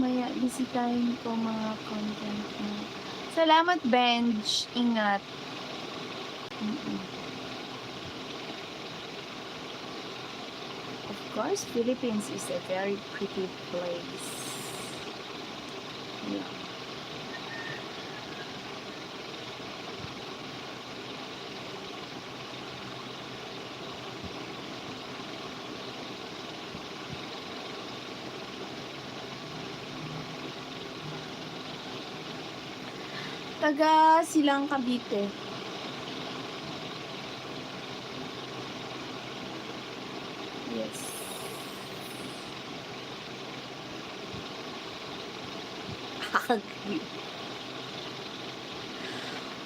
Maya, bisitahin ko mga content. Salamat, Benj. Ingat. Mm-mm. Of course, Philippines is a very pretty place. Yeah. Taga Silang Cavite. Yes.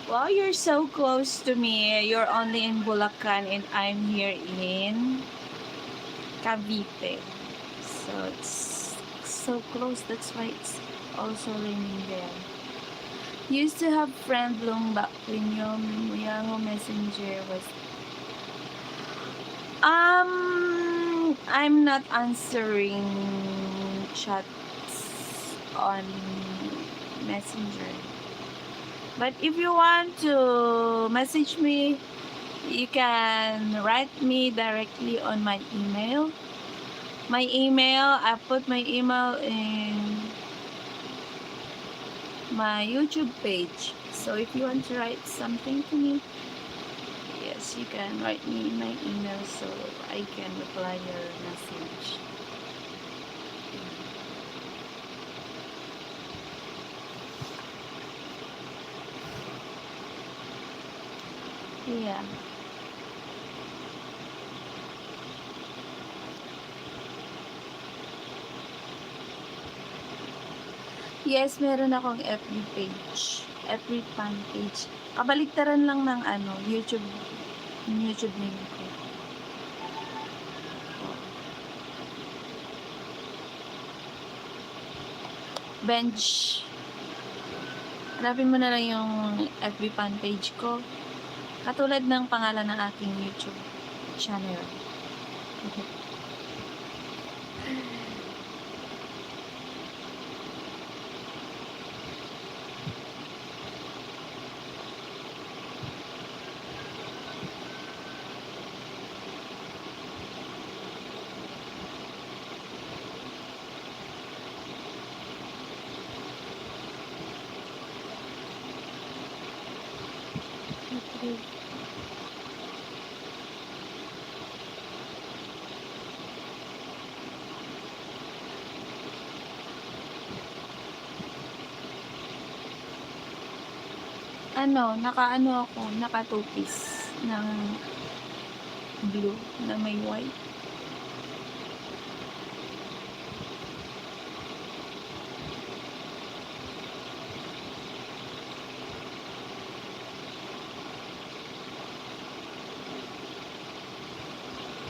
Wow, you're so close to me. You're only in Bulacan and I'm here in Cavite. So it's so close. That's why it's also raining there. Used to have friend long back when your Yahoo Messenger was um I'm not answering chats on Messenger. But if you want to message me, you can write me directly on my email. My email, I put my email in my YouTube page. So if you want to write something to me, yes, you can write me my email so I can reply your message. Yeah. Yes, meron akong FB page. FB fan page. Kabaliktaran lang ng ano, YouTube. YouTube name ko. Bench. Hanapin mo na lang yung FB fan page ko. Katulad ng pangalan ng aking YouTube channel. Okay. Ano, naka-ano ako, naka-two-piece ng blue na may white.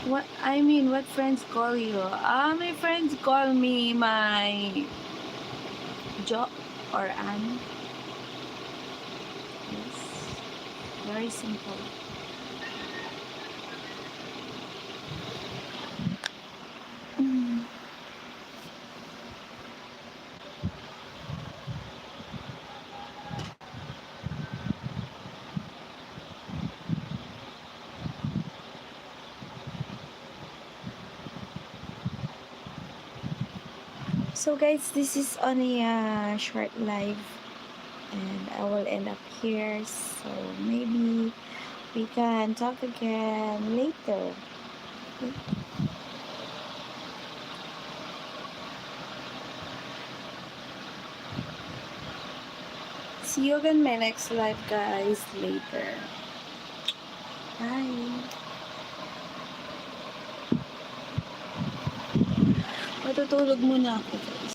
What I mean, what friends call you? Ah, my friends call me my Jo or Anne. Yes. Very simple. So guys, this is only a short live and I will end up here. So maybe we can talk again later. See you again my next live guys later. Bye. Matutulog muna ako.